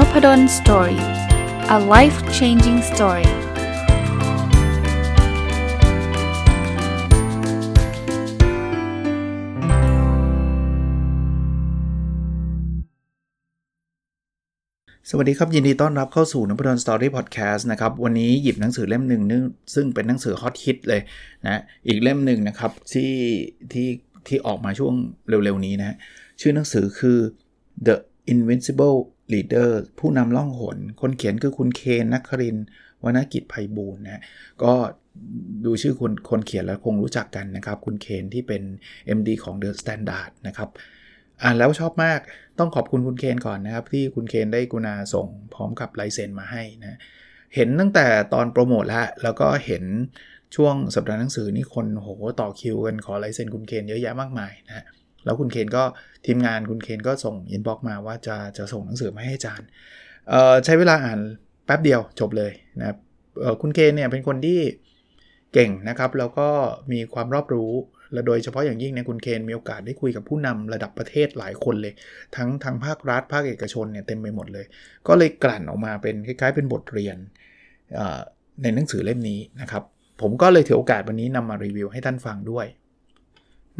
n o p ด d o สตอรี่ a life changing story สวัสดีครับ ยินดีต้อนรับเข้าสู่นพดลสตอรี่พอดแคสต์นะครับ วันนี้หยิบหนังสือเล่มหนึ่งซึ่งเป็นหนังสือฮอตฮิตเลยนะอีกเล่มหนึ่งนะครับที่ที่ที่ออกมาช่วงเร็วๆนี้นะ ชื่อหนังสือคือ The Invincible Leader ผู้นำล่องหน คนเขียนคือคุณเคนนักครินวณกิจไพบูลนะก็ดูชื่อคนคนเขียนแล้วคงรู้จักกันนะครับ คุณเคนที่เป็น MD ของ The Standard นะครับอ่านแล้วชอบมากต้องขอบคุณคุณเคนก่อนนะครับ ที่คุณเคนได้กุณาส่งพร้อมกับลายเซ็นมาให้นะเห็นตั้งแต่ตอนโปรโมทแล้วแล้วก็เห็นช่วงสัปดาห์หนังสือนี่คนโหต่อคิวกันขอลายเซ็นคุณเคนเยอะแยะมากมายนะ แล้วคุณเคนก็ทีมงานคุณเคนก็ส่งอินบ็อกมาว่าจะจะส่งหนังสือมาให้อาจารย์ใช้เวลาอ่านแป๊บเดียวจบเลยนะครับคุณเคนเนี่ยเป็นคนที่เก่งนะครับ แล้วก็มีความรอบรู้และโดยเฉพาะอย่างยิ่งเนี่ยคุณเคนมีโอกาสได้คุยกับผู้นำระดับประเทศหลายคนเลย ทั้งทางภาครัฐภาคเอกชนเนี่ยเต็มไปหมดเลย ก็เลยกลั่นออกมาเป็นคล้าย ๆ เป็นบทเรียนในหนังสือเล่มนี้นะครับ ผมก็เลยถือโอกาสวันนี้นำมารีวิวให้ท่านฟังด้วย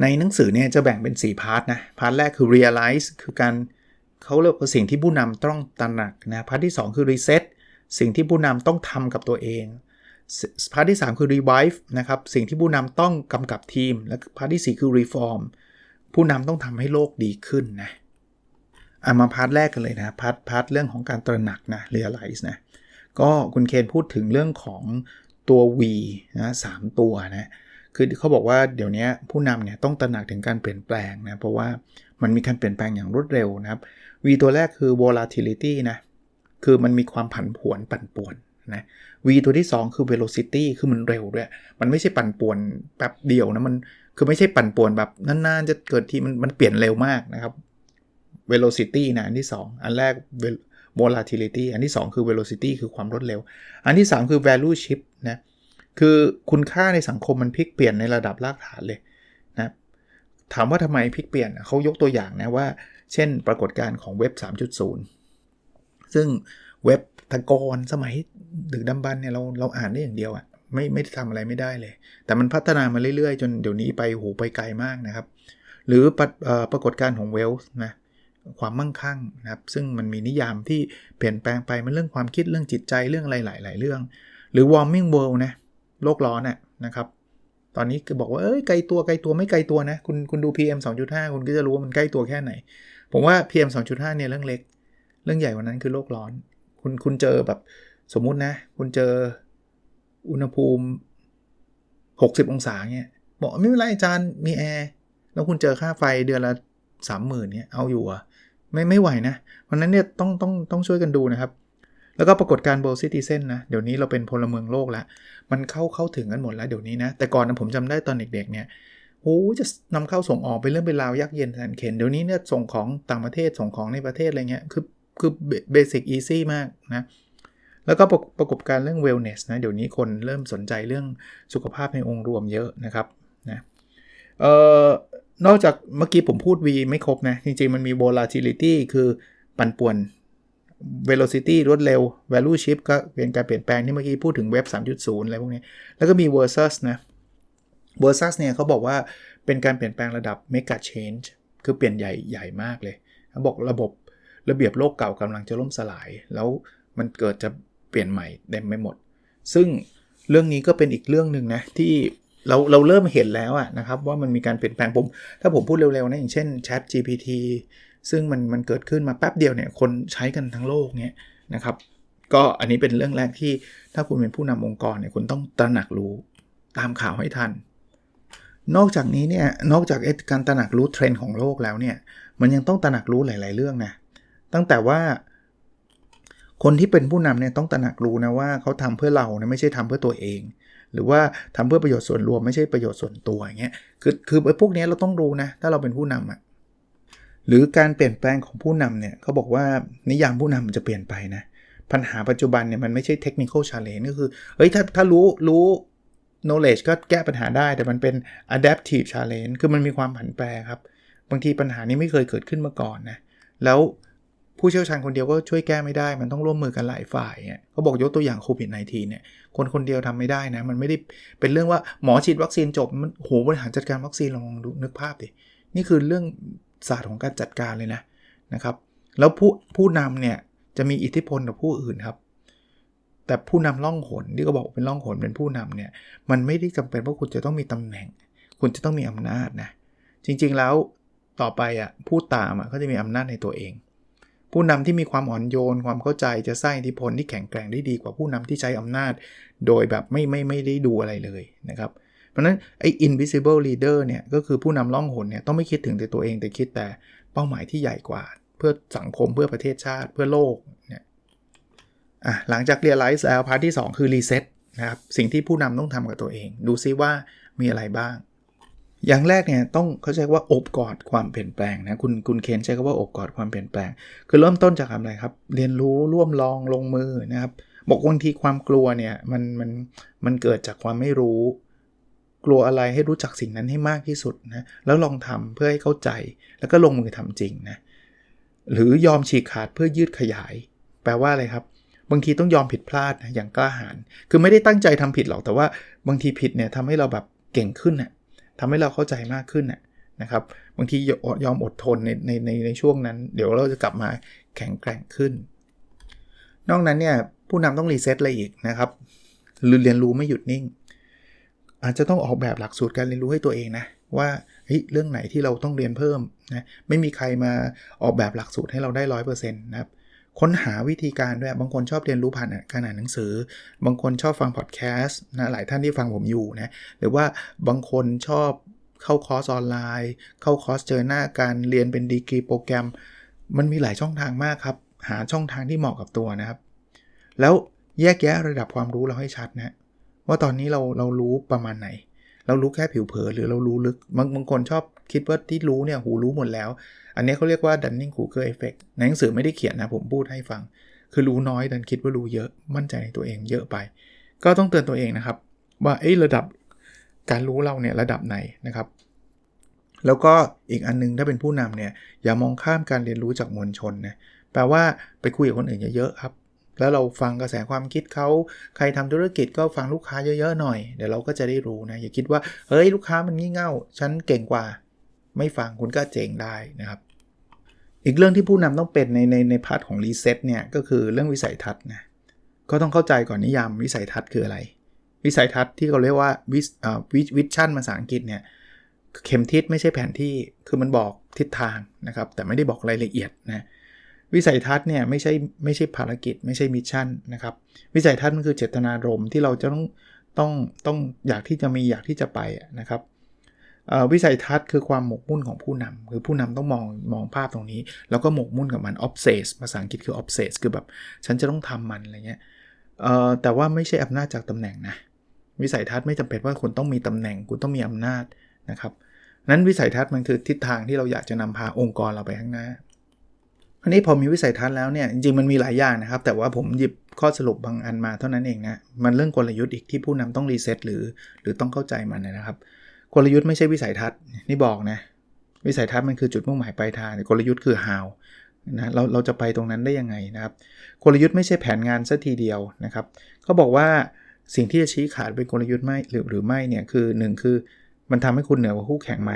ในหนังสือเนี่ยจะแบ่งเป็น 4 พาร์ทนะ พาร์ทแรกคือ realize คือการเขาเรียกว่าสิ่งที่ผู้นำต้องตระหนักนะ พาร์ทที่ 2 คือ reset สิ่งที่ผู้นำต้องทำกับตัวเอง พาร์ทที่ 3 คือ revive นะครับ สิ่งที่ผู้นำต้องกำกับทีม และพาร์ทที่ 4 คือ reform ผู้นำต้องทำให้โลกดีขึ้นนะอามาพาร์ทแรกกันเลยนะ พาร์ทพาร์ทเรื่องของการตระหนักนะ realize นะ ก็คุณเคนพูดถึงเรื่องของตัว V นะสตัวนะ คือเขาบอกว่าเดี๋ยวนี้ผู้นำเนี่ยต้องตระหนักถึงการเปลี่ยนแปลงนะ เพราะว่ามันมีการเปลี่ยนแปลงอย่างรวดเร็วนะครับ V ตัวแรกคือ volatility นะ คือมันมีความผันผวนปั่นป่วนนะ V ตัวที่ 2 คือ velocity คือมันเร็วด้วย มันไม่ใช่ปั่นป่วนแป๊บเดียวนะ มันคือไม่ใช่ปั่นป่วนแบบนานๆจะเกิดที่มันมันเปลี่ยนเร็วมากนะครับ velocity นะอันที่ 2 อันแรก volatility อันที่ 2 คือ velocity คือความรวดเร็ว อันที่ 3 คือ value shift นะ คือคุณค่าในสังคมมันพลิกเปลี่ยนในระดับรากฐานเลยนะถามว่าทำไมพลิกเปลี่ยนเขายกตัวอย่างนะว่า เช่น ปรากฏการณ์ของเว็บ 3.0 ซึ่งเว็บตะกอนสมัยดึกดำบันเนี่ยเราเราอ่านได้อย่างเดียวอะ่ะไม่ไม่ทำอะไรไม่ได้เลย แต่มันพัฒนามาเรื่อยๆ จนเดี๋ยวนี้ไปหูไปไกลมากนะครับ หรือปรปรากฏการณ์ของเวลส์นะความมั่งคั่งนะครับ ซึ่งมันมีนิยามที่เปลี่ยนแปลงไปมันเรื่องความคิดเรื่องจิตใจเรื่องอะไรหลาย ๆ เรื่อง หรือ warming world นะ โลกร้อนน่ะนะครับ ตอนนี้คือบอกว่า เอ้ยไกลตัวไกลตัวไม่ไกลตัวนะ คุณคุณดู PM 2.5 คุณก็จะรู้ว่ามันใกล้ตัวแค่ไหน ผมว่า PM 2.5 เนี่ยเรื่องเล็ก เรื่องใหญ่กว่านั้นคือโลกร้อน คุณคุณเจอแบบสมมุตินะ คุณเจออุณหภูมิ 60 องศาเนี่ยบอกไม่เป็นไรอาจารย์มีแอร์แล้วคุณเจอค่าไฟเดือนละ30,000เนี่ยเอาอยู่อะไม่ไม่ไหวนะ เพราะนั้นเนี่ยต้องต้องต้องช่วยกันดูนะครับ แล้วก็ปรากฏการณ์ World Citizen นะ เดี๋ยวนี้เราเป็นพลเมืองโลกแล้ว มันเข้าเข้าถึงกันหมดแล้วเดี๋ยวนี้นะ แต่ก่อนนะผมจำได้ตอนเด็กๆเนี่ยโอ้จะนำเข้าส่งออกไปเรื่องเป็นราวยากเย็นแสนเข็น เดี๋ยวนี้เนี่ยส่งของต่างประเทศส่งของในประเทศอะไรเงี้ย คือคือเบสิกอีซี่มากนะ แล้วก็ประกบการเรื่อง wellness นะ เดี๋ยวนี้คนเริ่มสนใจเรื่องสุขภาพในองค์รวมเยอะนะครับนะเอ่อนอกจากเมื่อกี้ผมพูด V ไม่ครบนะ จริง ๆ มันมี volatility คือปั่นป่วน velocity รวดเร็ว value shift ก็เป็นการเปลี่ยนแปลงที่เมื่อกี้พูดถึงเว็บ 3.0 อะไรพวกนี้ แล้วก็มี versus นะ versus เนี่ยเขาบอกว่าเป็นการเปลี่ยนแปลงระดับ mega change คือเปลี่ยนใหญ่ใหญ่มากเลยเขาบอกระบบระเบียบโลกเก่ากำลังจะล่มสลาย แล้วมันเกิดจะเปลี่ยนใหม่เต็มไปหมด ซึ่งเรื่องนี้ก็เป็นอีกเรื่องหนึ่งนะที่เราเราเริ่มเห็นแล้วอะนะครับว่ามันมีการเปลี่ยนแปลงผม ถ้าผมพูดเร็วๆนะอย่างเช่น Chat GPT ซึ่งมันมันเกิดขึ้นมาแป๊บเดียวเนี่ยคนใช้กันทั้งโลกเนี่ยนะครับก็อันนี้เป็นเรื่องแรกที่ถ้าคุณเป็นผู้นำองค์กรเนี่ยคุณต้องตระหนักรู้ตามข่าวให้ทัน นอกจากนี้เนี่ยนอกจากการตระหนักรู้เทรนด์ของโลกแล้วเนี่ยมันยังต้องตระหนักรู้หลาย ๆ เรื่องนะตั้งแต่ว่า คนที่เป็นผู้นำเนี่ยต้องตระหนักรู้นะว่าเขาทำเพื่อเรานะไม่ใช่ทำเพื่อตัวเอง หรือว่าทำเพื่อประโยชน์ส่วนรวมไม่ใช่ประโยชน์ส่วนตัวอย่างเงี้ยคือคือพวกนี้เราต้องรู้นะถ้าเราเป็นผู้นำอะ หรือการเปลี่ยนแปลงของผู้นำเนี่ยเขาบอกว่านิยามผู้นำมันจะเปลี่ยนไปนะ ปัญหาปัจจุบันเนี่ยมันไม่ใช่เทคนิคอลชาเลนจ์ก็คือเฮ้ยถ้าถ้ารู้รู้ knowledge ก็แก้ปัญหาได้ แต่มันเป็น adaptive challenge คือมันมีความผันแปรครับ บางทีปัญหานี้ไม่เคยเกิดขึ้นมาก่อนนะแล้วผู้เชี่ยวชาญคนเดียวก็ช่วยแก้ไม่ได้ มันต้องร่วมมือกันหลายฝ่ายเนี่ยเขาบอกยกตัวอย่างโควิด -19 เนี่ย คนคนเดียวทำไม่ได้นะ มันไม่ได้เป็นเรื่องว่าหมอฉีดวัคซีนจบ มันโหบริหารจัดการวัคซีนลองดูนึกภาพดิ นี่คือเรื่อง ศาสตร์ของการจัดการเลยนะนะครับ แล้วผู้ผู้นำเนี่ยจะมีอิทธิพลกับผู้อื่นครับ แต่ผู้นำล่องหนที่ก็บอกเป็นล่องหนเป็นผู้นำเนี่ยมันไม่ได้จำเป็นว่าคุณจะต้องมีตำแหน่ง คุณจะต้องมีอำนาจนะจริงๆแล้วต่อไปอะผู้ตามอะเขาจะมีอำนาจในตัวเอง ผู้นำที่มีความอ่อนโยนความเข้าใจจะสร้างอิทธิพลที่แข็งแกร่งได้ดีกว่าผู้นำที่ใช้อำนาจ โดยแบบไม่ไม่ไม่ได้ดูอะไรเลยนะครับเพราะฉะนั้นไอ้ invisible leader เนี่ยก็คือผู้นำล่องหนเนี่ยต้องไม่คิดถึงแต่ตัวเองแต่คิดแต่เป้าหมายที่ใหญ่กว่า เพื่อสังคมเพื่อประเทศชาติเพื่อโลกเนี่ยอะหลังจาก realize แล้วพาร์ทที่ 2 คือ reset นะครับสิ่งที่ผู้นำต้องทำกับตัวเอง ดูซิว่ามีอะไรบ้าง อย่างแรกเนี่ยต้องเขาใช้ว่าอบกอดความเปลี่ยนแปลงนะคุณคุณเคนใช้คำว่าอบกอดความเปลี่ยนแปลง คือเริ่มต้นจากอะไรครับ เรียนรู้ร่วมลองลงมือนะครับบอกบางทีความกลัวเนี่ยมันมันมันเกิดจากความไม่รู้ กลัวอะไรให้รู้จักสิ่งนั้นให้มากที่สุดนะแล้วลองทำเพื่อให้เข้าใจแล้วก็ลงมือทำจริงนะหรือยอมฉีกขาดเพื่อยืดขยาย แปลว่าอะไรครับ บางทีต้องยอมผิดพลาดนะอย่างกล้าหาญคือไม่ได้ตั้งใจทำผิดหรอกแต่ว่าบางทีผิดเนี่ยทำให้เราแบบเก่งขึ้นนะ่ะทำให้เราเข้าใจมากขึ้นนะนะครับบางทียอมอดทนในในในในช่วงนั้น เดี๋ยวเราจะกลับมาแข็งแกร่งขึ้น นอกนั้นเนี่ยผู้นำต้องรีเซ็ตอะไรอีกนะครับหรือเรียนรู้ไม่หยุดนิ่ง อาจจะต้องออกแบบหลักสูตรการเรียนรู้ให้ตัวเองนะว่าเฮ้ยเรื่องไหนที่เราต้องเรียนเพิ่มนะไม่มีใครมาออกแบบหลักสูตรให้เราได้ร้อยเปอร์เซ็นต์นะครับค้นหาวิธีการด้วยบางคนชอบเรียนรู้ผ่านการอ่านหนังสือ บางคนชอบฟังพอดแคสต์นะหลายท่านที่ฟังผมอยู่นะหรือว่าบางคนชอบเข้าคอร์สออนไลน์ เข้าคอร์สเจอหน้าการเรียนเป็นดีกรีโปรแกรม มันมีหลายช่องทางมากครับ หาช่องทางที่เหมาะกับตัวนะครับ แล้วแยกแยะระดับความรู้เราให้ชัดนะ ว่าตอนนี้เราเรารู้ประมาณไหน เรารู้แค่ผิวเผินหรือเรารู้ลึกบางบางคนชอบคิดว่าที่รู้เนี่ยหูรู้หมดแล้ว อันนี้เขาเรียกว่า Dunning Kruger effect ในหนังสือไม่ได้เขียนนะผมพูดให้ฟัง คือรู้น้อยดันคิดว่ารู้เยอะมั่นใจในตัวเองเยอะไป ก็ต้องเตือนตัวเองนะครับ ว่าเอ้ระดับการรู้เราเนี่ยระดับไหนนะครับแล้วก็อีกอันนึงถ้าเป็นผู้นำเนี่ยอย่ามองข้ามการเรียนรู้จากมวลชนนะแปลว่าไปคุยกับคนอื่นเยอะๆครับ แล้วเราฟังกระแสความคิดเขาใครทำธุรกิจก็ฟังลูกค้าเยอะๆหน่อย เดี๋ยวเราก็จะได้รู้นะอย่าคิดว่าเฮ้ยลูกค้ามันงี่เง่าฉันเก่งกว่า ไม่ฟังคุณก็เจ๋งได้นะครับ อีกเรื่องที่ผู้นำต้องเป็นในในในพาร์ทของรีเซ็ตเนี่ยก็คือเรื่องวิสัยทัศน์นะก็ต้องเข้าใจก่อนนิยามวิสัยทัศน์คืออะไร วิสัยทัศน์ที่เขาเรียกว่าวิสอ่าวิชั่นภาษาอังกฤษเนี่ยเข็มทิศไม่ใช่แผนที่คือมันบอกทิศทางนะครับแต่ไม่ได้บอกรายละเอียดนะ วิสัยทัศน์เนี่ยไม่ใช่ไม่ใช่ภารกิจ ไม่ใช่มิชชั่นนะครับ วิสัยทัศน์มันคือเจตนารมณ์ที่เราจะต้องต้องต้องอยากที่จะมีอยากที่จะไปนะครับวิสัยทัศน์คือความหมกมุ่นของผู้นำคือผู้นำต้องมองมองภาพตรงนี้ แล้วก็หมกมุ่นกับมัน obsess ภาษาอังกฤษคือ obsess คือแบบ ฉันจะต้องทำมันอะไรเงี้ยแต่ว่าไม่ใช่อำนาจจากตำแหน่งนะวิสัยทัศน์ไม่จำเป็นว่าคุณต้องมีตำแหน่ง คุณต้องมีอำนาจนะครับนั้นวิสัยทัศน์มันคือทิศทางที่เราอยากจะนำพาองค์กรเราไปข้างหน้า อันนี้พอมีวิสัยทัศน์แล้วเนี่ยจริงๆมันมีหลายอย่างนะครับ แต่ว่าผมหยิบข้อสรุปบางอันมาเท่านั้นเองนะมันเรื่องกลยุทธ์อีกที่ผู้นำต้องรีเซ็ตหรือ หรือต้องเข้าใจมันนะครับ กลยุทธ์ไม่ใช่วิสัยทัศน์นี่บอกนะวิสัยทัศน์มันคือจุดมุ่งหมายปลายทางกลยุทธ์คือ how นะเราเราจะไปตรงนั้นได้ยังไงนะครับ กลยุทธ์ไม่ใช่แผนงานซะทีเดียวนะครับเขาบอกว่าสิ่งที่จะชี้ขาดเป็นกลยุทธ์ไม่หรือหรือไม่เนี่ยคือ 1 คือมันทำให้คุณเหนือกว่าคู่แข่งไหม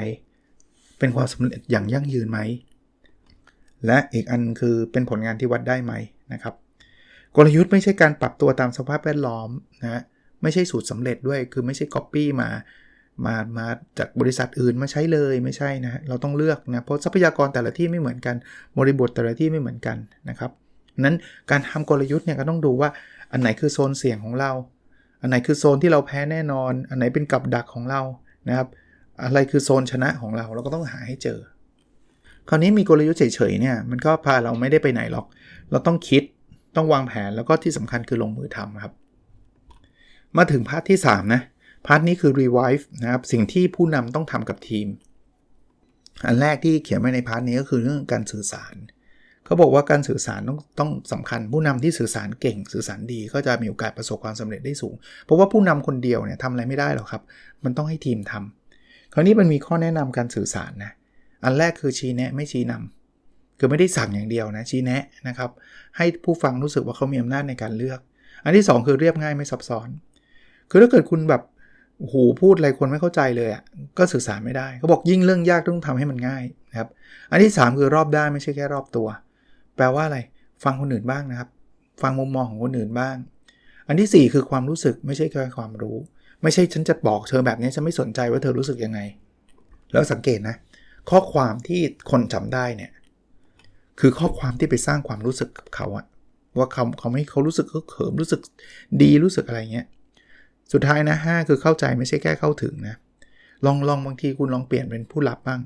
เป็นความสำเร็จอย่างยั่งยืนไหม และอีกอันคือเป็นผลงานที่วัดได้ไหมนะครับ กลยุทธ์ไม่ใช่การปรับตัวตามสภาพแวดล้อมนะไม่ใช่สูตรสำเร็จด้วยคือไม่ใช่ Copy มามามาจากบริษัทอื่นมาใช้เลยไม่ใช่นะเราต้องเลือกนะเพราะทรัพยากรแต่ละที่ไม่เหมือนกันบริบทแต่ละที่ไม่เหมือนกันนะครับนั้นการทำกลยุทธ์เนี่ยก็ต้องดูว่าอันไหนคือโซนเสี่ยงของเรา อันไหนคือโซนที่เราแพ้แน่นอน อันไหนเป็นกับดักของเรานะครับ อะไรคือโซนชนะของเราเราก็ต้องหาให้เจอ คราวนี้มีกลยุทธ์เฉยๆเนี่ยมันก็พาเราไม่ได้ไปไหนหรอก เราต้องคิดต้องวางแผนแล้วก็ที่สำคัญคือลงมือทำครับ มาถึงพาร์ทที่ 3 นะ พาร์ทนี้คือ revive นะครับสิ่งที่ผู้นำต้องทำกับทีม อันแรกที่เขียนไว้ในพาร์ทนี้ก็คือเรื่องการสื่อสารเขาบอกว่าการสื่อสารต้องต้องสำคัญ ผู้นำที่สื่อสารเก่ง สื่อสารดีก็จะมีโอกาสประสบความสำเร็จได้สูง เพราะว่าผู้นำคนเดียวเนี่ยทำอะไรไม่ได้หรอกครับ มันต้องให้ทีมทำคราวนี้มันมีข้อแนะนำการสื่อสารนะ อันแรกคือชี้แนะไม่ชี้นำคือไม่ได้สั่งอย่างเดียวนะชี้แนะนะครับให้ผู้ฟังรู้สึกว่าเขามีอำนาจในการเลือก อันที่ 2 คือเรียบง่ายไม่ซับซ้อน คือถ้าเกิดคุณแบบโอ้โหพูดอะไรคนไม่เข้าใจเลยอะ่ะก็สื่อสารไม่ได้เขาบอกยิ่งเรื่องยากต้องทำให้มันง่ายนะครับอันที่ 3 คือรอบด้านไม่ใช่แค่รอบตัว แปลว่าอะไรฟังคนอื่นบ้างนะครับ ฟังมุมมองของคนอื่นบ้าง อันที่ 4 คือความรู้สึกไม่ใช่แค่ความรู้ ไม่ใช่ฉันจะบอกเธอแบบนี้ฉันไม่สนใจว่าเธอรู้สึกยังไง แล้วสังเกตนะ ข้อความที่คนจำได้เนี่ยคือข้อความที่ไปสร้างความรู้สึกกับเขาอะว่าเขาเขาไม่เขารู้สึกเขิมรู้สึกดีรู้สึกอะไรเงี้ยสุดท้ายนะห้าคือเข้าใจไม่ใช่แค่เข้าถึงนะลองลองบางทีคุณลองเปลี่ยนเป็นผู้รับบ้าง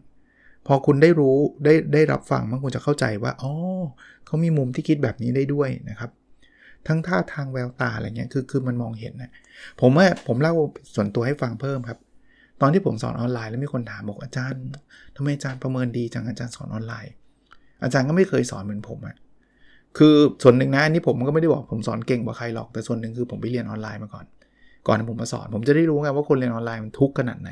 พอคุณได้รู้ได้ได้รับฟังมันคุณจะเข้าใจว่าอ๋อเขามีมุมที่คิดแบบนี้ได้ด้วยนะครับ ทั้งท่าทางแววตาอะไรเงี้ยคือคือมันมองเห็นนะผมว่าผมเล่าส่วนตัวให้ฟังเพิ่มครับ ตอนที่ผมสอนออนไลน์แล้วมีคนถามบอกอาจารย์ทำไมอาจารย์ประเมินดีจังอาจารย์สอนออนไลน์ อาจารย์ก็ไม่เคยสอนเหมือนผมอะคือส่วนหนึ่งนะอันนี้ผมก็ไม่ได้บอกผมสอนเก่งกว่าใครหรอกแต่ส่วนหนึ่งคือผมไปเรียนออนไลน์มาก่อน ก่อนที่ผมมาสอน ผมจะได้รู้ไงว่าคนเรียนออนไลน์มันทุกข์ขนาดไหน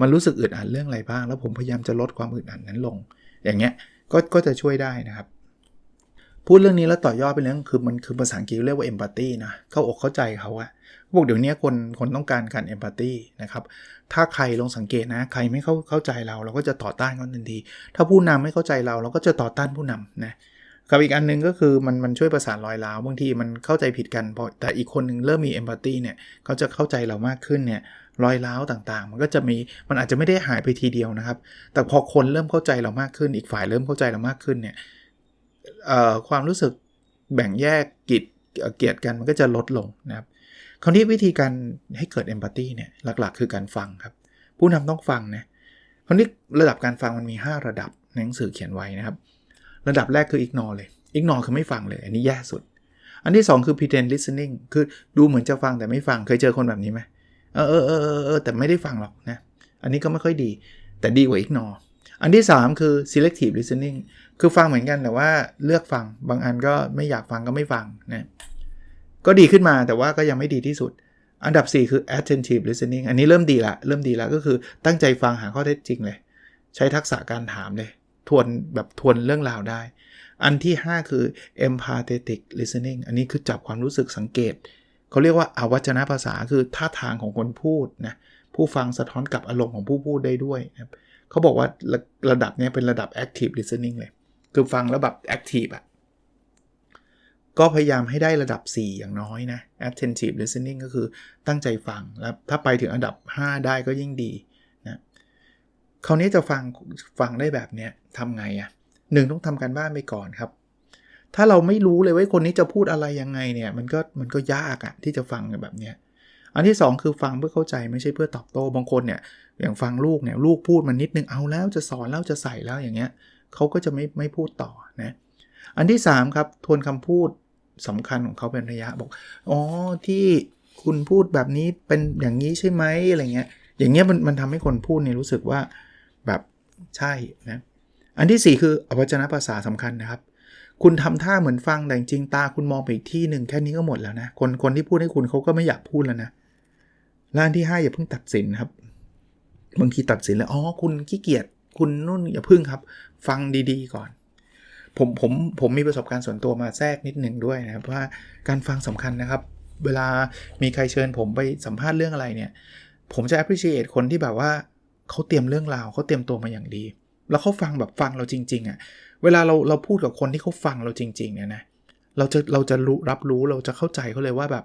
มันรู้สึกอึดอัดเรื่องอะไรบ้าง แล้วผมพยายามจะลดความอึดอัดนั้นลง อย่างเงี้ยก็ก็จะช่วยได้นะครับ พูดเรื่องนี้แล้วต่อยอดไปเรื่องคือมันคือภาษาอังกฤษเรียกว่าเอมพัตตีนะเข้าอกเข้าใจเขาอะบอกเดี๋ยวนี้คนคนต้องการการเอมพัตตีนะครับถ้าใครลองสังเกตนะ ใครไม่เข้าเข้าใจเรา เราก็จะต่อต้านเขาทันที ถ้าผู้นำไม่เข้าใจเรา เราก็จะต่อต้านผู้นำนะกับอีกอันนึงก็คือมันมันช่วยประสานรอยร้าวบางทีมันเข้าใจผิดกันพอแต่อีกคนนึงเริ่มมีเอมพัตตีเนี่ยเขาจะเข้าใจเรามากขึ้นเนี่ยรอยร้าวต่างๆ มันก็จะมีมันอาจจะไม่ได้หายไปทีเดียวนะครับ แต่พอคนเริ่มเข้าใจเรามากขึ้น อีกฝ่ายเริ่มเข้าใจเรามากขึ้นเนี่ย ความรู้สึกแบ่งแยกกิจเกียรติกันมันก็จะลดลงนะครับคราวนี้วิธีการให้เกิดเอมพัตตีเนี่ยหลักๆ คือการฟังครับ ผู้นำต้องฟังนะคราวนี้ระดับการฟังมันมี 5 ระดับในหนังสือเขียนไว้นะครับ ระดับแรกคือ ignore เลย ignore คือไม่ฟังเลย อันนี้แย่สุด อันที่ 2 คือ pretend listening คือดูเหมือนจะฟังแต่ไม่ฟังเคยเจอคนแบบนี้ไหมเออเออเออเออแต่ไม่ได้ฟังหรอกนะอันนี้ก็ไม่ค่อยดี แต่ดีกว่า ignore อันที่ 3 คือ selective listening คือฟังเหมือนกันแต่ว่าเลือกฟังบางอันก็ไม่อยากฟังก็ไม่ฟังนะก็ดีขึ้นมาแต่ว่าก็ยังไม่ดีที่สุด อันดับ 4 คือ attentive listening อันนี้เริ่มดีละเริ่มดีละก็คือตั้งใจฟังหาข้อเท็จจริงเลย ใช้ทักษะการถามเลย ทวนแบบทวนเรื่องราวได้ อันที่ 5 คือ empathetic listening อันนี้คือจับความรู้สึกสังเกต เขาเรียกว่าอาวัจนภาษาคือท่าทางของคนพูดนะผู้ฟังสะท้อนกับอารมณ์ของผู้พูดได้ด้วยนะเขาบอกว่าระระดับนี้เป็นระดับ active listening เลย คือฟังแล้วแบบ active อะก็พยายามให้ได้ระดับ 4 อย่างน้อยนะ attentive listening ก็คือตั้งใจฟัง แล้วถ้าไปถึงอันดับ 5 ได้ก็ยิ่งดีนะคราวนี้จะฟังฟังได้แบบเนี้ยทำไงอะ่ะหนึ่งต้องทำการบ้านไปก่อนครับ ถ้าเราไม่รู้เลยว่าคนนี้จะพูดอะไรยังไงเนี่ย มันก็มันก็ยากอะ่ะที่จะฟังแบบเนี้ยอันที่ 2 คือฟังเพื่อเข้าใจไม่ใช่เพื่อตอบโต้บางคนเนี่ยอย่างฟังลูกเนี่ยลูกพูดมันนิดนึงเอาแล้วจะสอนแล้วจะใส่แล้วอย่างเงี้ย เขาก็จะไม่ไม่พูดต่อนะอันที่3ครับทวนคำพูดสำคัญของเขาเป็นระยะบอกอ๋อที่คุณพูดแบบนี้เป็นอย่างนี้ใช่ไหมอะไรเงี้ยอย่างเงี้ยมันมันทำให้คนพูดเนี่ยรู้สึกว่าแบบใช่นะอันที่ 4 คืออวัจนภาษาสำคัญนะครับ คุณทำท่าเหมือนฟังแต่จริงตาคุณมองไปอีกที่หนึ่งแค่นี้ก็หมดแล้วนะคนคนที่พูดให้คุณเขาก็ไม่อยากพูดแล้วนะล้านที่ 5 อย่าเพิ่งตัดสินครับบางทีตัดสินแล้วอ๋อคุณขี้เกียจ คุณนู่นอย่าพึ่งครับ ฟังดีๆก่อน ผมผมผมมีประสบการณ์ส่วนตัวมาแทรกนิดหนึ่งด้วยนะครับว่าการฟังสำคัญนะครับ เวลามีใครเชิญผมไปสัมภาษณ์เรื่องอะไรเนี่ย ผมจะ appreciate คนที่แบบว่าเขาเตรียมเรื่องราวเขาเตรียมตัวมาอย่างดี แล้วเขาฟังแบบฟังเราจริง ๆอะ่ะเวลาเราเราพูดกับคนที่เขาฟังเราจริง ๆ เนี่ยนะเราจะเราจะรู้รับรู้เราจะเข้าใจเขาเลยว่าแบบ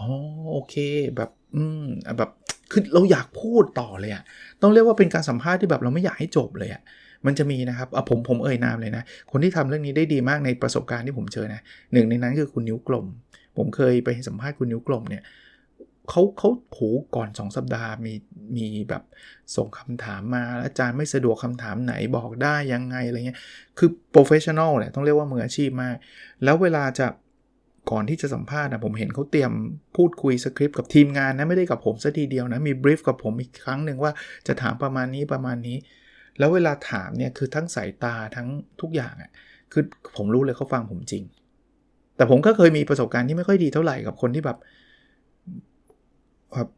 อ๋อโอเคแบบ อืมแบบ คือเราอยากพูดต่อเลยอะต้องเรียกว่าเป็นการสัมภาษณ์ที่แบบเราไม่อยากให้จบเลยอะมันจะมีนะครับเอาผมผมเอ่ยนามเลยนะ คนที่ทำเรื่องนี้ได้ดีมากในประสบการณ์ที่ผมเจอนะหนึ่งในนั้นคือคุณนิ้วกลม ผมเคยไปสัมภาษณ์คุณนิ้วกลมเนี่ยเขาเขาโหก่อน 2 สัปดาห์มีมีแบบส่งคำถามมา อาจารย์ไม่สะดวกคำถามไหนบอกได้ยังไงอะไรเงี้ย คือโปรเฟชชั่นอลแหละต้องเรียกว่ามืออาชีพมาก แล้วเวลาจะ ก่อนที่จะสัมภาษณ์นะผมเห็นเขาเตรียมพูดคุยสคริปต์กับทีมงานนะ ไม่ได้กับผมซะทีเดียวนะ มีบรีฟกับผมอีกครั้งหนึ่งว่าจะถามประมาณนี้ประมาณนี้ แล้วเวลาถามเนี่ยคือทั้งสายตาทั้งทุกอย่างอะ่ะคือผมรู้เลยเขาฟังผมจริง แต่ผมก็เคยมีประสบการณ์ที่ไม่ค่อยดีเท่าไหร่กับคนที่แบบแบบ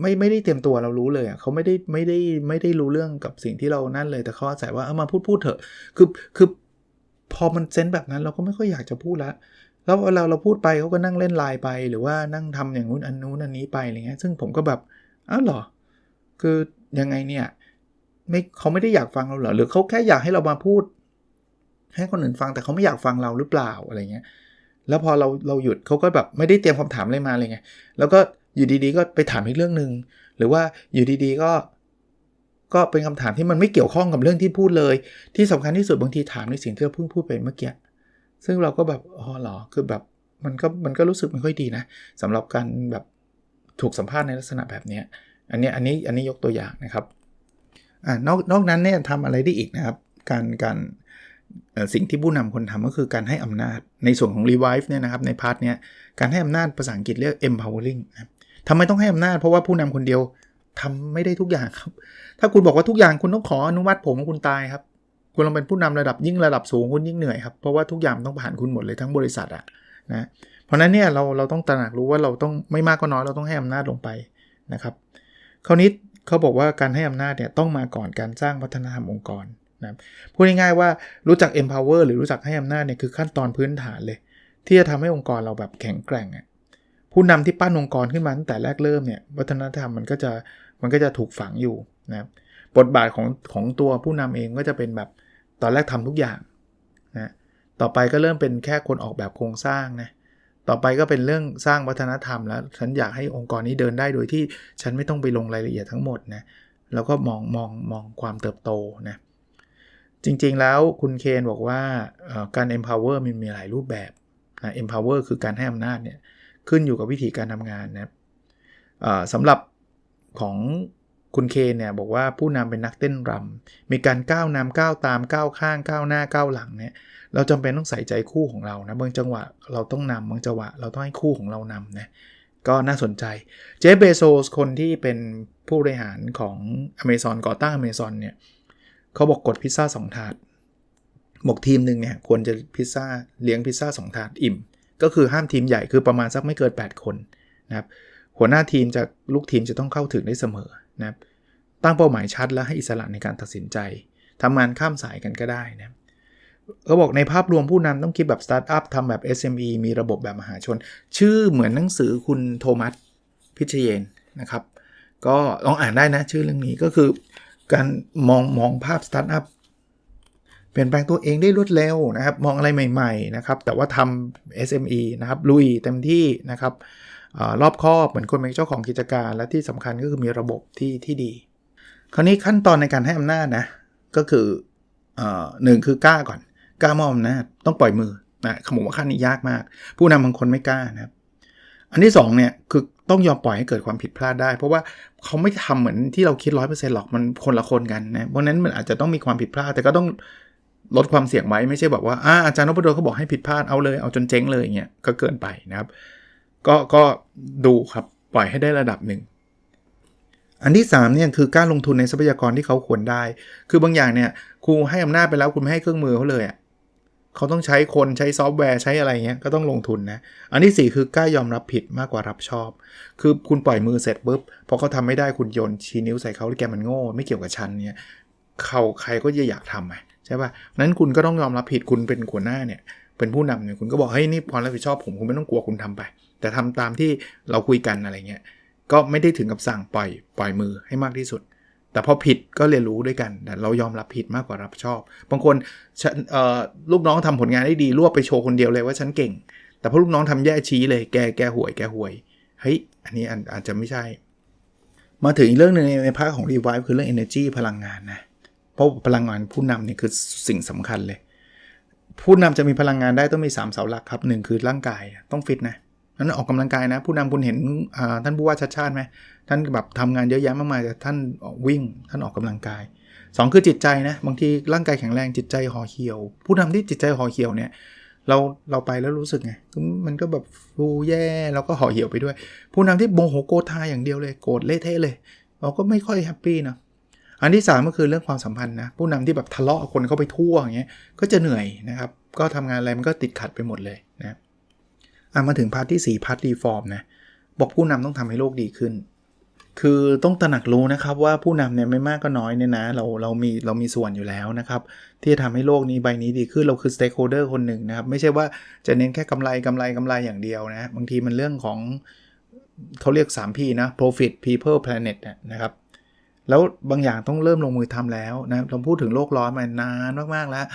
ไม่ไม่ได้เตรียมตัวเรารู้เลยอะเขาไม่ได้ไม่ได้ไม่ได้รู้เรื่องกับสิ่งที่เรานั่นเลยแต่เขาอาศัยว่าเอามาพูดพูดเถอะคือคือพอมันเซนแบบนั้นเราก็ไม่ค่อยอยากจะพูดละ แล้วเวลาเราพูดไปเขาก็นั่งเล่นไลน์ไป หรือว่านั่งทำอย่างนู้นอันนู้นอันนี้ไปอะไรเงี้ยซึ่งผมก็แบบอ้าวเหรอ คือยังไงเนี่ยไม่เขาไม่ได้อยากฟังเราเหรอหรือเขาแค่อยากให้เรามาพูด ให้คนอื่นฟังแต่เขาไม่อยากฟังเราหรือเปล่าอะไรเงี้ยแล้วพอเราเราหยุดเขาก็แบบไม่ได้เตรียมคำถามอะไรมาเลยไงแล้วก็อยู่ดีๆ ก็ไปถามอีกเรื่องหนึ่งหรือว่าอยู่ดีๆก็ ก็เป็นคำถามที่มันไม่เกี่ยวข้องกับเรื่องที่พูดเลย ที่สำคัญที่สุดบางทีถามในสิ่งที่เราเพิ่งพูดไปเมื่อกี้ ซึ่งเราก็แบบอ๋อเหรอคือแบบมันก็มันก็รู้สึกไม่ค่อยดีนะสำหรับการแบบถูกสัมภาษณ์ในลักษณะแบบนี้อันนี้อันนี้อันนี้ยกตัวอย่างนะครับอ่านอกนอกนั้นเนี่ยทำอะไรได้อีกนะครับ การการสิ่งที่ผู้นำคนทำก็คือการให้อำนาจในส่วนของ revive เนี่ยนะครับในพาร์ทเนี้ยการให้อำนาจภาษาอังกฤษเรียก empowering นะทำไมต้องให้อำนาจเพราะว่าผู้นำคนเดียวทำไม่ได้ทุกอย่างครับ ถ้าคุณบอกว่าทุกอย่างคุณต้องขออนุมัติผมคุณตายครับ คุณลองเป็นผู้นำระดับยิ่งระดับสูงคุณยิ่งเหนื่อยครับ เพราะว่าทุกอย่างต้องผ่านคุณหมดเลยทั้งบริษัทอะนะเพราะนั้นเนี่ยเราเราต้องตระหนักรู้ว่าเราต้องไม่มากก็น้อยเราต้องให้อำนาจลงไปนะครับคราวนี้เขาบอกว่าการให้อำนาจเนี่ยต้องมาก่อนการสร้างวัฒนธรรมองค์กรนะพูดง่ายๆว่ารู้จัก empower หรือรู้จักให้อำนาจเนี่ยคือขั้นตอนพื้นฐานเลย ที่จะทำให้องค์กรเราแบบแข็งแกร่งอะผู้นำที่ปั้นองค์กรขึ้นมาตั้งแต่แรกเริ่มเนี่ยวัฒนธรรมมันก็จะมันก็จะถูกฝังอยู่นะบทบาทของของตัวผู้นำเองก็จะเป็นแบบ ตอนแรกทำทุกอย่างนะต่อไปก็เริ่มเป็นแค่คนออกแบบโครงสร้างนะต่อไปก็เป็นเรื่องสร้างวัฒนธรรมแล้ว ฉันอยากให้องค์กรนี้เดินได้โดยที่ฉันไม่ต้องไปลงรายละเอียดทั้งหมดนะแล้วก็มองมองมองความเติบโตนะจริงๆแล้วคุณเคนบอกว่าการ empower มันมีหลายรูปแบบนะ empower คือการให้อำนาจเนี่ยขึ้นอยู่กับวิธีการทำงานนะสำหรับของ คุณเคนเนี่ยบอกว่าผู้นำเป็นนักเต้นรำมีการก้าวนำก้าวตามก้าวข้างก้าวหน้าก้าวหลังเนี่ยเราจำเป็นต้องใส่ใจคู่ของเรานะบางจังหวะเราต้องนำบางจังหวะเราต้องให้คู่ของเรานำนะก็น่าสนใจเจฟเบโซสคนที่เป็นผู้บริหารของ Amazon ก่อตั้ง Amazon เนี่ยเขาบอกกดพิซซ่าสองถาดบอกทีมหนึ่งเนี่ยควรจะพิซซ่าเลี้ยงพิซซ่าสองถาดอิ่ม ก็คือห้ามทีมใหญ่คือประมาณสักไม่เกิน 8 คนนะครับหัวหน้าทีมจากลูกทีมจะต้องเข้าถึงได้เสมอ นะครับตั้งเป้าหมายชัดและให้อิสระในการตัดสินใจทำงานข้ามสายกันก็ได้นะเขาบอกในภาพรวมผู้นำต้องคิดแบบสตาร์ทอัพทำแบบ SME มีระบบแบบมหาชน ชื่อเหมือนหนังสือคุณโทมัสพิชเยนนะครับ ก็ลองอ่านได้นะชื่อเรื่องนี้ก็คือ การมองมองภาพสตาร์ทอัพเปลี่ยนแปลงตัวเองได้รวดเร็วนะครับ มองอะไรใหม่ ๆ นะครับ แต่ว่าทำ SME นะครับลุยเต็มที่นะครับ รอบคอบเหมือนคนเป็นเจ้าของกิจการ และที่สำคัญก็คือมีระบบที่ที่ดี คราวนี้ขั้นตอนในการให้อำนาจนะก็คือหนึ่งคือกล้าก่อนกล้ามอบอำนาจต้องปล่อยมือนะขมว่าขั้นนี้ยากมาก ผู้นำบางคนไม่กล้านะครับ อันที่2เนี่ยคือต้องยอมปล่อยให้เกิดความผิดพลาดได้ เพราะว่าเขาไม่ทำเหมือนที่เราคิดร้อยเปอร์เซ็นต์หรอกมันคนละคนกันนะเพราะนั้นมันอาจจะต้องมีความผิดพลาด แต่ก็ต้องลดความเสี่ยงไว้ไม่ใช่แบบว่าอาอาจารย์นพดลเขาบอกให้ผิดพลาดเอาเลยเอาจนเจ๊งเลยเงี้ยก็เกินไปนะครับ ก็ก็ดูครับปล่อยให้ได้ระดับหนึ่งอันที่3เนี่ยคือการลงทุนในทรัพยากรที่เขาควรได้ คือบางอย่างเนี่ยครูให้อำนาจไปแล้วคุณไม่ให้เครื่องมือเขาเลยอะ่ะเขาต้องใช้คนใช้ซอฟต์แวร์ใช้อะไรเงี้ยก็ต้องลงทุนนะ อันที่ 4 คือกล้ายอมรับผิดมากกว่ารับชอบ คือคุณปล่อยมือเสร็จปุ๊บพอเขาทาไม่ได้คุณโยนชี้นิ้วใส่เขาที่แกมันโง่ไม่เกี่ยวกับฉันเนี่ยเขาใครก็จะอยากทำไงใช่ปะ่ะนั้นคุณก็ต้องยอมรับผิดคุณเป็นหัวหน้าเนี่ยเป็นผู้นำเนี่ยคุณก็บอกเฮ้ยนี่ความรับผิดชอบผมคุณไม่ต้องกลัวคุณทำไป แต่ทำตามที่เราคุยกันอะไรเงี้ยก็ไม่ได้ถึงกับสั่งปล่อยปล่อยมือให้มากที่สุด แต่พอผิดก็เรียนรู้ด้วยกันแต่เรายอมรับผิดมากกว่ารับชอบ บางคนลูกน้องทำผลงานได้ดีรวบไปโชว์คนเดียวเลยว่าฉันเก่ง แต่พอลูกน้องทำแย่ชี้เลยแกแกห่วยแกห่วยเฮ้ยอันนี้อาจจะไม่ใช่ มาถึงอีกเรื่องหนึ่งในภาคของ Revive คือเรื่อง energy พลังงานนะเพราะพลังงานผู้นำเนี่ยคือสิ่งสำคัญเลย ผู้นำจะมีพลังงานได้ต้องมี 3 เสาหลักครับหนึ่งคือร่างกายต้องฟิตนะ นั้นออกกำลังกายนะ ผู้นำคุณเห็นท่านผู้ว่าชัดชาติไหมท่านแบบทำงานเยอะแยะมากมายแต่ท่านวิ่ง ท่านออกกำลังกาย 2 คือจิตใจนะบางทีร่างกายแข็งแรงจิตใจห่อเหี่ยว ผู้นำที่จิตใจห่อเหี่ยวเนี่ยเราเราไปแล้วรู้สึกไงมันก็แบบฟูแย่แล้วก็ห่อเหี่ยวไปด้วย ผู้นำที่โมโหโกธาอย่างเดียวเลยโกรธเละเทะเลย เราก็ไม่ค่อยแฮปปี้นะอันที่ 3 ก็คือเรื่องความสัมพันธ์นะผู้นำที่แบบทะเลาะคนเข้าไปทั่วอย่างเงี้ยก็จะเหนื่อยนะครับ ก็ทำงานอะไรมันก็ติดขัดไปหมดเลยนะ มาถึงพาร์ทที่ 4 พาร์ทรีฟอร์มนะ บอกผู้นำต้องทำให้โลกดีขึ้น คือต้องตระหนักรู้นะครับว่าผู้นำเนี่ยไม่มากก็น้อยเนี่ยนะ เราเรามีเรามีส่วนอยู่แล้วนะครับ ที่จะทำให้โลกนี้ใบนี้ดีขึ้นเราคือ stakeholder คนหนึ่งนะครับ ไม่ใช่ว่าจะเน้นแค่กำไรกำไรกำไรอย่างเดียวนะ บางทีมันเรื่องของเขาเรียก 3P นะ profit people planet นะครับแล้วบางอย่างต้องเริ่มลงมือทำแล้วนะเราพูดถึงโลกร้อนมานานมากๆแล้ว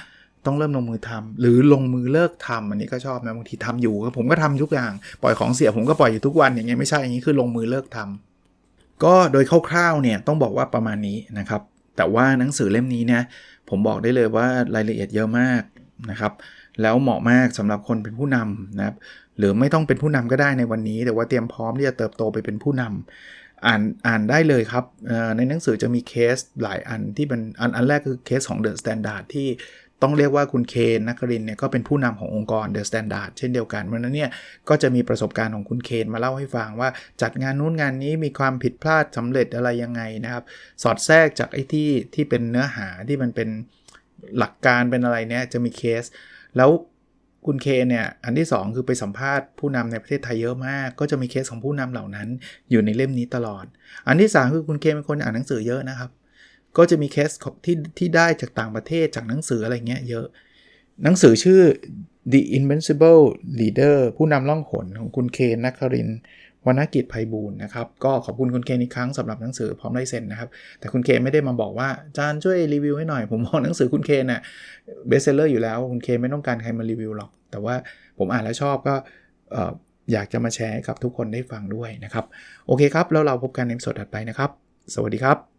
ต้องเริ่มลงมือทำหรือลงมือเลิกทำอันนี้ก็ชอบนะบางทีทำอยู่ผมก็ทำทุกอย่างปล่อยของเสียผมก็ปล่อยอยู่ทุกวันอย่างเงี้ยไม่ใช่อย่างนี้คือลงมือเลิกทำก็โดยคร่าวๆเนี่ยต้องบอกว่าประมาณนี้นะครับ แต่ว่าหนังสือเล่มนี้เนี่ยผมบอกได้เลยว่ารายละเอียดเยอะมากนะครับ แล้วเหมาะมากสำหรับคนเป็นผู้นำนะครับหรือไม่ต้องเป็นผู้นำก็ได้ในวันนี้ แต่ว่าเตรียมพร้อมที่จะเติบโตไปเป็นผู้นำอ่านอ่านได้เลยครับในหนังสือจะมีเคสหลายอันที่เป็นอันอันแรกคือเคสของ The Standard ที่ ต้องเรียกว่าคุณเคนนักรินเนี่ยก็เป็นผู้นำขององค์กร The Standard เช่นเดียวกัน เพราะนั้นเนี่ยก็จะมีประสบการณ์ของคุณเคนมาเล่าให้ฟังว่าจัดงานนู้นงานนี้มีความผิดพลาดสำเร็จอะไรยังไงนะครับ สอดแทรกจากไอ้ที่ที่เป็นเนื้อหาที่มันเป็นหลักการเป็นอะไรเนี่ยจะมีเคส แล้วคุณเคนเนี่ยอันที่ 2 คือไปสัมภาษณ์ผู้นำในประเทศไทยเยอะมาก ก็จะมีเคสของผู้นำเหล่านั้นอยู่ในเล่มนี้ตลอด อันที่ 3 คือคุณเคนเป็นคนอ่านหนังสือเยอะนะครับ ก็จะมีเคสที่ที่ได้จากต่างประเทศจากหนังสืออะไรเงี้ยเยอะ หนังสือชื่อ The Invincible Leader ผู้นำล่องหนของคุณเคนนักครินวรรณกิจไพบูลย์นะครับ ก็ขอบคุณคุณเคนอีกครั้งสำหรับหนังสือพร้อมลายเซ็นนะครับ แต่คุณเคนไม่ได้มาบอกว่าจารย์ช่วยรีวิวให้หน่อย ผมบอกหนังสือคุณเคนน่ะเบสเซลเลอร์อยู่แล้ว คุณเคนไม่ต้องการใครมารีวิวหรอก แต่ว่าผมอ่านแล้วชอบก็เอ่อยากจะมาแชร์ให้กับทุกคนได้ฟังด้วยนะครับ โอเคครับ แล้วเราพบกันในสดถัดไปนะครับ สวัสดีครับ